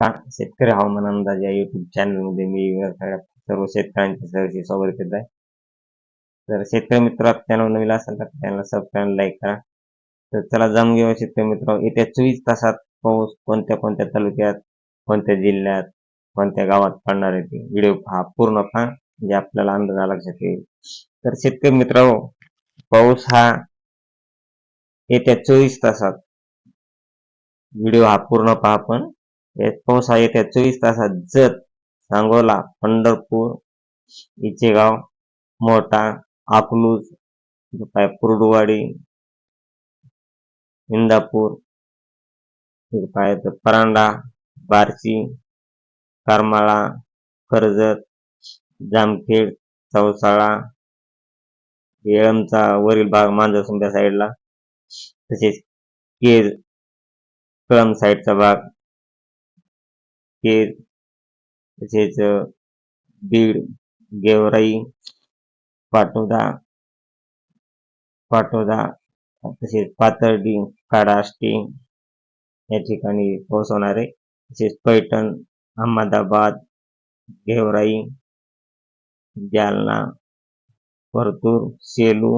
शेतकरी हवामान अंदाज या युट्यूब चॅनलमध्ये मी सगळ्या सर्व शेतकऱ्यांचे सहर्ष स्वागत करत आहे. तर शेतकरी मित्र चॅनल नवीन असेल तर चॅनल सबस्क्राईब लाईक करा. तर चला जाणून घेऊया शेतकरी मित्र येत्या चोवीस तासात पाऊस कोणत्या कोणत्या तालुक्यात कोणत्या जिल्ह्यात कोणत्या गावात पडणार आहे ते व्हिडिओ हा पूर्ण पहा जे आपल्याला अंदाज आला लक्षात येईल. तर शेतकरी मित्र पाऊस हा येत्या चोवीस तासात व्हिडिओ हा पूर्ण पहा पण पाऊस हा येत्या चोवीस तासात जत सांगोला पंढरपूर इचेगाव मोठा अकलूज कुर्डुवाडी इंदापूर काय तर परांडा बार्शी करमाळा कर्जत जामखेड चौसाळा येळमचा वरील भाग मांजरसुंब्या साईडला तसेच केज कळम साईडचा भाग केज तसेच बीड गेवराई पाटोदा पाटोदा तसेच पातर्डी काडाष्टी या ठिकाणी पोहोचवणारे आहे तसेच पैठण अहमदाबाद गेवराई जालना परतूर सेलू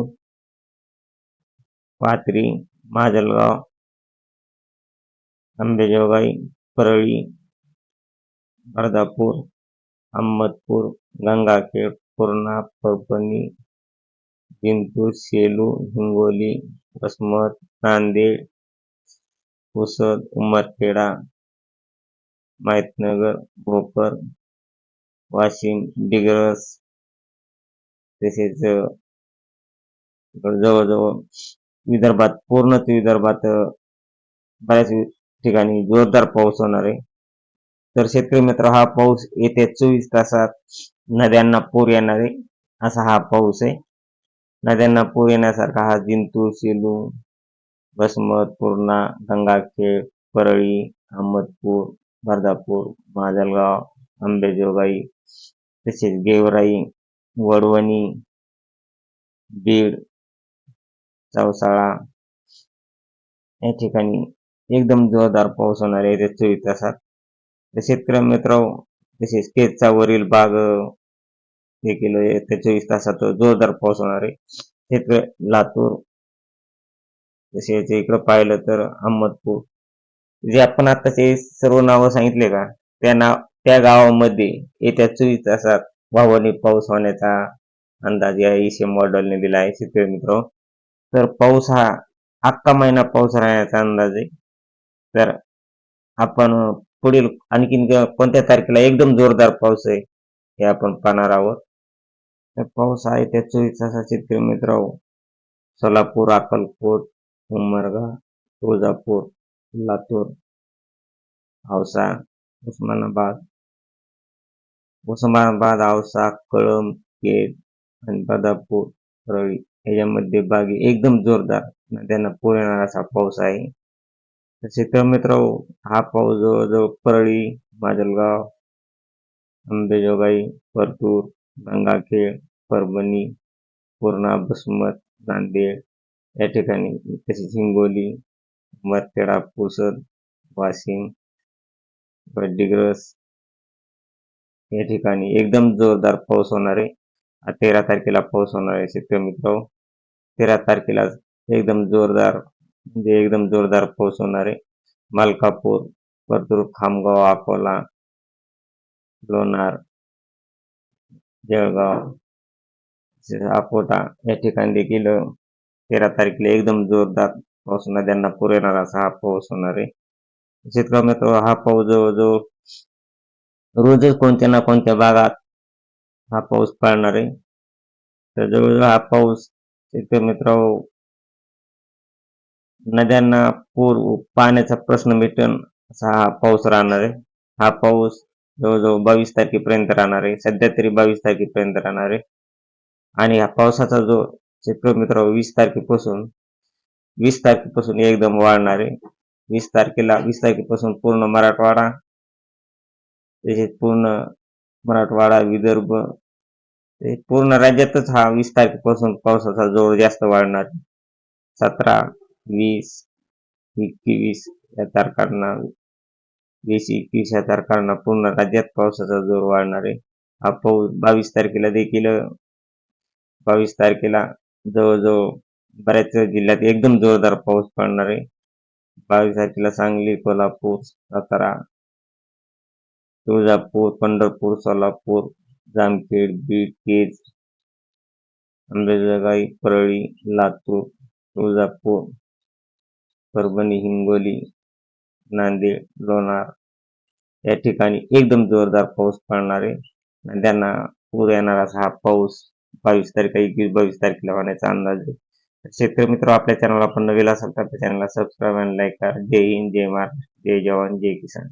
पाथरी माजलगाव अंबेजोगाई परळी अर्धापूर अहमदपूर गंगाखेड पूर्णा परभणी जिंतूर सेलू हिंगोली वसमत नांदेड पुसद उमरखेडा माहितनगर भोकर वाशिम डिग्रस तसेच जवळजवळ विदर्भात पूर्ण विदर्भात बऱ्याच ठिकाणी जोरदार पाऊस होणार आहे. तर शेतकरी मित्र हा पाऊस येत्या चोवीस तासात नद्यांना पूर येणार आहे. असा हा पाऊस आहे. नद्यांना पूर येण्यासारखा हा जिंतूर सेलू बसमत पूर्णा गंगाखेड परळी अहमदपूर बर्दापूर माजलगाव अंबेजोगाई तसेच गेवराई वडवणी बीड चौसाळा या ठिकाणी एकदम जोरदार पाऊस होणार आहे. येत्या चोवीस तासात शेतकरी मित्र तसेच केजचा वरील भाग केलं येत्या चोवीस तासात जोरदार पाऊस होणार आहे. शेतकरी लातूर तसेच इकडं पाहिलं तर अहमदपूर जे आपण आताचे सर्व नावं सांगितले का त्या नाव त्या गावामध्ये येत्या चोवीस तासात वावणी पाऊस होण्याचा अंदाज या इशे मॉडेलने दिला आहे शेतकरी मित्र तर पाऊस हा अख्खा महिना पाऊस राहण्याचा अंदाज आहे. तर आपण पुढील आणखीन कोणत्या तारखेला एकदम जोरदार पाऊस आहे हे आपण पाहणार आहोत. पाऊस आहे त्या चोवीस तासाचे शेतकरी मित्र सोलापूर अक्कलकोट उमरगा तुळजापूर लातूर औसा उस्मानाबाद. उस्मानाबाद औसा कळम केड आणि बदापूर रवी याच्यामध्ये बागी एकदम जोरदार नद्यांना पूर येणार असा पाऊस आहे. शेतकरी मित्र हा पाऊस जवळजवळ परळी माजलगाव अंबेजोगाई परतूर गंगाखेड परभणी पूर्णा बसमत नांदेड या ठिकाणी तसेच हिंगोली मरखेडा पुसद वाशिम डिग्रस या ठिकाणी एकदम जोरदार पाऊस होणार आहे. तेरा तारखेला पाऊस होणार आहे शेतकरी मित्र. तेरा तारखेला एकदम जोरदार म्हणजे एकदम जोरदार पाऊस होणार आहे. मलकापूर परतूर खामगाव अकोला लोणार जळगाव अकोटा या ठिकाणी देखील तेरा तारखेला एकदम जोरदार पाऊस नद्यांना पूर येणार असा हा पाऊस होणार आहे. शेतकरी मित्र हा पाऊस जवळजवळ रोजच कोणत्या ना कोणत्या भागात हा पाऊस पडणार आहे. तर जवळजवळ हा पाऊस शेतकरी मित्र नद्यांना पूर पाण्याचा प्रश्न मिटन असा हा पाऊस राहणार आहे. हा पाऊस जवळजवळ बावीस तारखेपर्यंत राहणार आहे. सध्या तरी बावीस तारखेपर्यंत राहणार आहे. आणि हा पावसाचा जो शेतकरी मित्र वीस तारखेपासून वीस तारखेपासून एकदम वाढणार आहे. वीस तारखेला वीस तारखेपासून पूर्ण मराठवाडा तसेच पूर्ण मराठवाडा विदर्भ पूर्ण राज्यातच हा वीस तारखेपासून पावसाचा जोर जास्त वाढणार सतरा वीस एकवीस या तारखांना वीस एकवीस या तारखांना पूर्ण राज्यात पावसाचा जोर वाढणार आहे. हा पाऊस बावीस तारखेला देखील बावीस तारखेला जवळजवळ बऱ्याच जिल्ह्यात एकदम जोरदार पाऊस पडणार आहे. बावीस तारखेला सांगली कोल्हापूर सातारा तुळजापूर पंढरपूर सोलापूर जामखेड बीड केज अंबेजोगाई परळी लातूर तुळजापूर परभणी हिंगोली नांदेड लोणार या ठिकाणी एकदम जोरदार पाऊस पडणार आहे. त्यांना पूर येणार असा हा पाऊस बावीस तारीख एकवीस बावीस तारखेला होण्याचा अंदाज आहे. शेतकरी मित्र आपल्या चॅनल आपण नवीन असाल तर आपल्या चॅनलला सबस्क्राईब आणि लाईक करा. जय हिंद जय महाराष्ट्र जय जवान जय किसान.